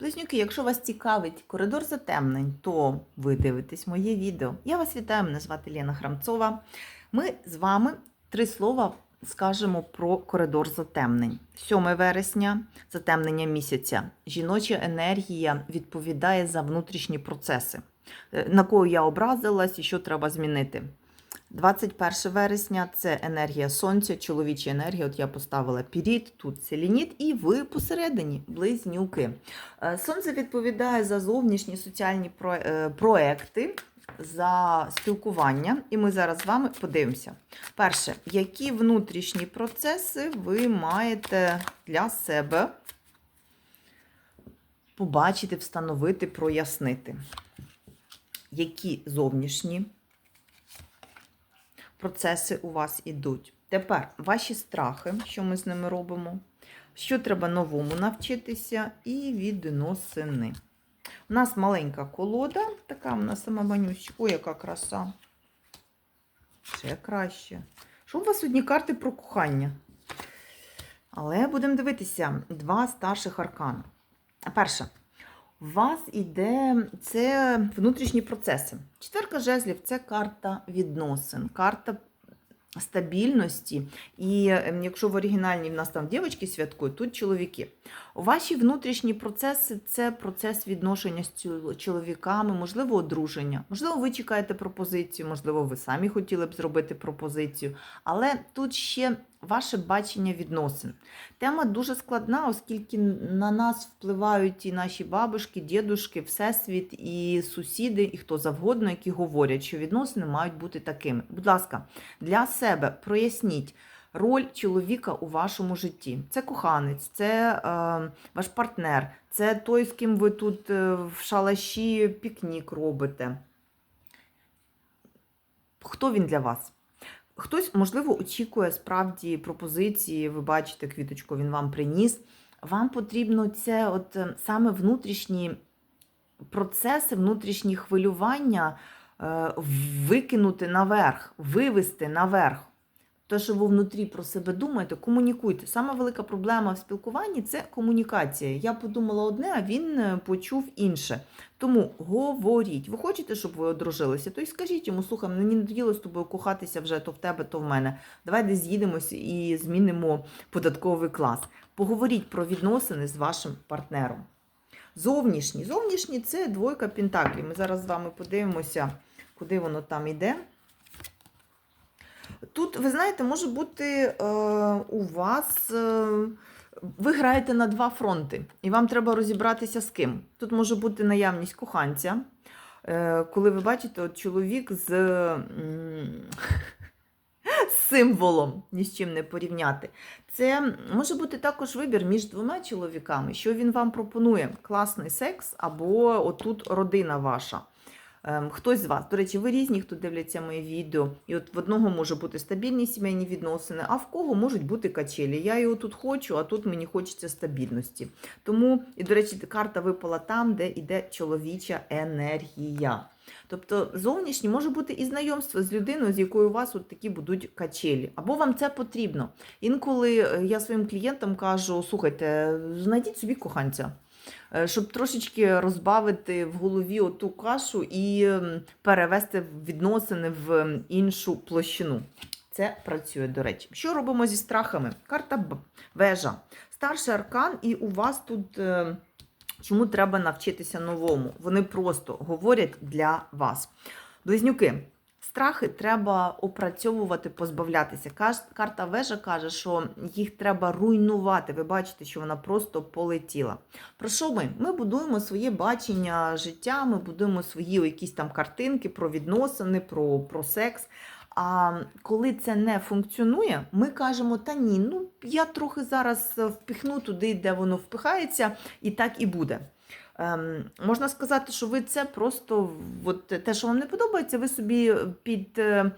Близнюки, якщо вас цікавить коридор затемнень, то ви дивитесь моє відео. Я вас вітаю, мене звати Лена Храмцова. Ми з вами три слова скажемо про коридор затемнень. 7 вересня, затемнення місяця. Жіноча енергія відповідає за внутрішні процеси, Е, на кого я образилась і що треба змінити. 21 вересня це енергія сонця, чоловіча енергія. От я поставила піріт, тут селініт, і ви посередині близнюки. Е, Сонце відповідає за зовнішні соціальні е, проекти, за спілкування. І ми зараз з вами подивимося. Перше, які внутрішні процеси ви маєте для себе побачити, встановити, прояснити. Які зовнішні процеси у вас ідуть. Тепер ваші страхи, що ми з ними робимо, що треба новому навчитися, і відносини. У нас маленька колода, така в нас сама манюсечка. Ой, яка краса. Ще краще. Що у вас одні карти про кохання? Але будемо дивитися два старших аркани. Перше. У вас іде це внутрішні процеси. Четверка жезлів це карта відносин, карта стабільності. І ем, якщо в оригінальній в нас там дівчатки святкують, тут чоловіки. Ваші внутрішні процеси це процес відношення з чоловіками, можливо, одруження. Можливо, ви чекаєте пропозицію, можливо, ви самі хотіли б зробити пропозицію. Але тут ще ваше бачення відносин. Тема дуже складна, оскільки на нас впливають і наші бабушки, дідушки, всесвіт, і сусіди, і хто завгодно, які говорять, що відносини мають бути такими. Будь ласка, для себе проясніть. Роль чоловіка у вашому житті. Це коханець, це е, ваш партнер, це той, з ким ви тут е, в шалаші пікнік робите. Хто він для вас? Хтось, можливо, очікує справді пропозиції, ви бачите, квіточку він вам приніс. Вам потрібно це от е, саме внутрішні процеси, внутрішні хвилювання е, викинути наверх, вивести наверх. Те, що ви внутрі про себе думаєте, комунікуйте. Саме велика проблема в спілкуванні це комунікація. Я подумала одне, а він е, почув інше. Тому говоріть. Ви хочете, щоб ви одружилися, то й скажіть йому, слухай, мені не надоїло з тобою кохатися вже то в тебе, то в мене. Давай десь з'їдемось і змінимо податковий клас. Поговоріть про відносини з вашим партнером. Зовнішні. Зовнішні це двойка пентаклів. Ми зараз з вами подивимося, куди воно там іде. Тут, ви знаєте, може бути е, у вас. Е, ви граєте на два фронти, і вам треба розібратися з ким. Тут може бути наявність коханця, е, коли ви бачите от чоловік з, символом, ні з чим не порівняти. Це може бути також вибір між двома чоловіками, що він вам пропонує: класний секс або отут родина ваша. Ем, Хтось з вас, до речі, ви різні, хто дивляться моє відео, і от в одного може бути стабільні сімейні відносини, а в кого можуть бути качелі. Я його тут хочу, а тут мені хочеться стабільності. Тому, і до речі, карта випала там, де йде чоловіча енергія. Тобто зовнішні може бути і знайомство з людиною, з якою у вас от такі будуть качелі. Або вам це потрібно. Інколи е, я своїм клієнтам кажу: слухайте, знайдіть собі коханця. Е, Щоб трошечки розбавити в голові оту кашу і перевести відносини в іншу площину. Це працює, до речі. Що робимо зі страхами? Карта Б- вежа. Старший аркан, і у вас тут е, чому треба навчитися новому. Вони просто говорять для вас. Близнюки. Страхи треба опрацьовувати, позбавлятися. Карта вежа каже, що їх треба руйнувати. Ви бачите, що вона просто полетіла. Про що ми? Ми будуємо своє бачення життя, ми будуємо свої якісь там картинки про відносини, про, про секс. А коли це не функціонує, ми кажемо: та ні, ну я трохи зараз впихну туди, де воно впихається, і так і буде. Ем, можна сказати, що ви це просто от, те, що вам не подобається, ви собі під е,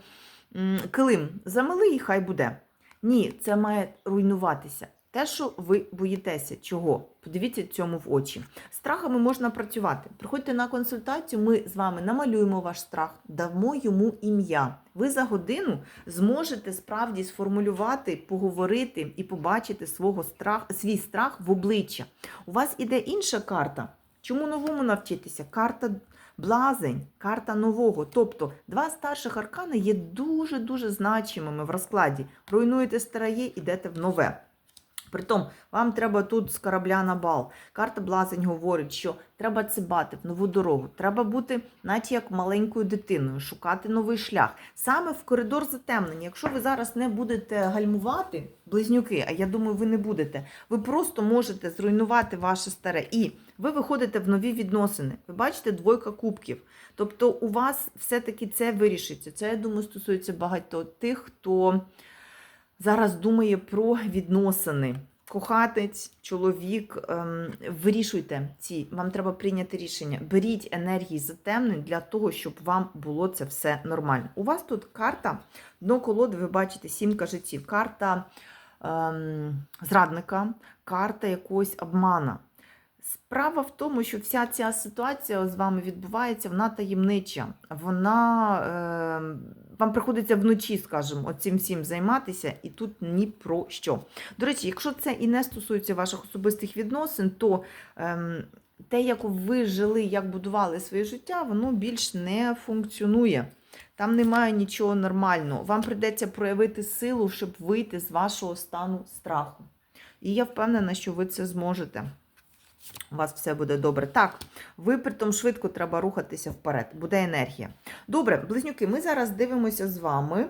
м, килим замили і хай буде. Ні, це має руйнуватися. Те, що ви боїтеся, чого? Подивіться цьому в очі. Страхами можна працювати. Приходьте на консультацію, ми з вами намалюємо ваш страх, дамо йому ім'я. Ви за годину зможете справді сформулювати, поговорити і побачити свого страх, свій страх в обличчя. У вас іде інша карта. Чому новому навчитися? Карта блазень, карта нового. Тобто два старших аркани є дуже-дуже значимими в розкладі. Руйнуєте старе, йдете в нове. Притом, вам треба тут з корабля на бал. Карта Блазень говорить, що треба цибати в нову дорогу, треба бути, наче як маленькою дитиною, шукати новий шлях. Саме в коридор затемнення. Якщо ви зараз не будете гальмувати, близнюки, а я думаю, ви не будете, ви просто можете зруйнувати ваше старе. І ви виходите в нові відносини. Ви бачите двойка кубків. Тобто, у вас все-таки це вирішиться. Це, я думаю, стосується багато тих, хто зараз думає про відносини. Кохатець, чоловік, ем, вирішуйте ці, вам треба прийняти рішення. Беріть енергії затемнень для того, щоб вам було це все нормально. У вас тут карта, дно колоди, ви бачите, сімка життів, карта ем, зрадника, карта якогось обмана. Справа в тому, що вся ця ситуація з вами відбувається, вона таємнича. Вона е, вам приходиться вночі, скажімо, цим всім займатися, і тут ні про що. До речі, якщо це і не стосується ваших особистих відносин, то е, те, як ви жили, як будували своє життя, воно більш не функціонує. Там немає нічого нормального. Вам прийдеться проявити силу, щоб вийти з вашого стану страху. І я впевнена, що ви це зможете. У вас все буде добре. Так, ви притом швидко треба рухатися вперед, буде енергія. Добре, близнюки, ми зараз дивимося з вами.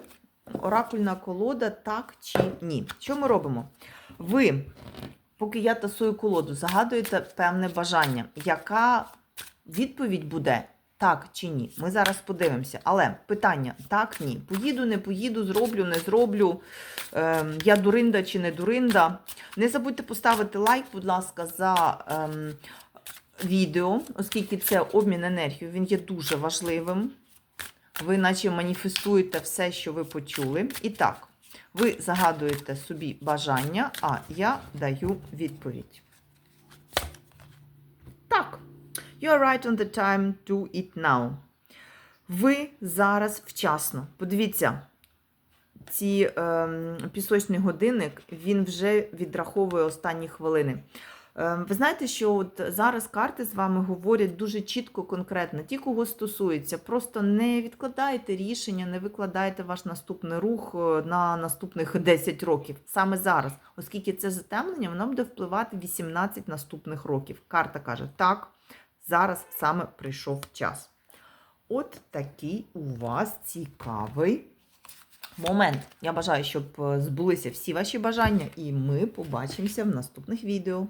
Оракульна колода, так чи ні. Що ми робимо? Ви, поки я тасую колоду, загадуєте певне бажання. Яка відповідь буде? Так чи ні? Ми зараз подивимося. Але питання: так, ні. Поїду, не поїду, зроблю, не зроблю. Ем, я дуринда чи не дуринда. Не забудьте поставити лайк, будь ласка, за ем, відео, оскільки це обмін енергією, він є дуже важливим. Ви наче маніфестуєте все, що ви почули. І так, ви загадуєте собі бажання, а я даю відповідь. Так. You are right on the time, do it now. Ви зараз вчасно. Подивіться, ці ем, пісочний годинник, він вже відраховує останні хвилини. Ем, ви знаєте, що от зараз карти з вами говорять дуже чітко, конкретно, ті, кого стосується. Просто не відкладайте рішення, не викладайте ваш наступний рух е, на наступних 10 років. Саме зараз, оскільки це затемнення, воно буде впливати 18 наступних років. Карта каже, так, зараз саме прийшов час. От такий у вас цікавий момент. Я бажаю, щоб е, збулися всі ваші бажання, і ми побачимося в наступних відео.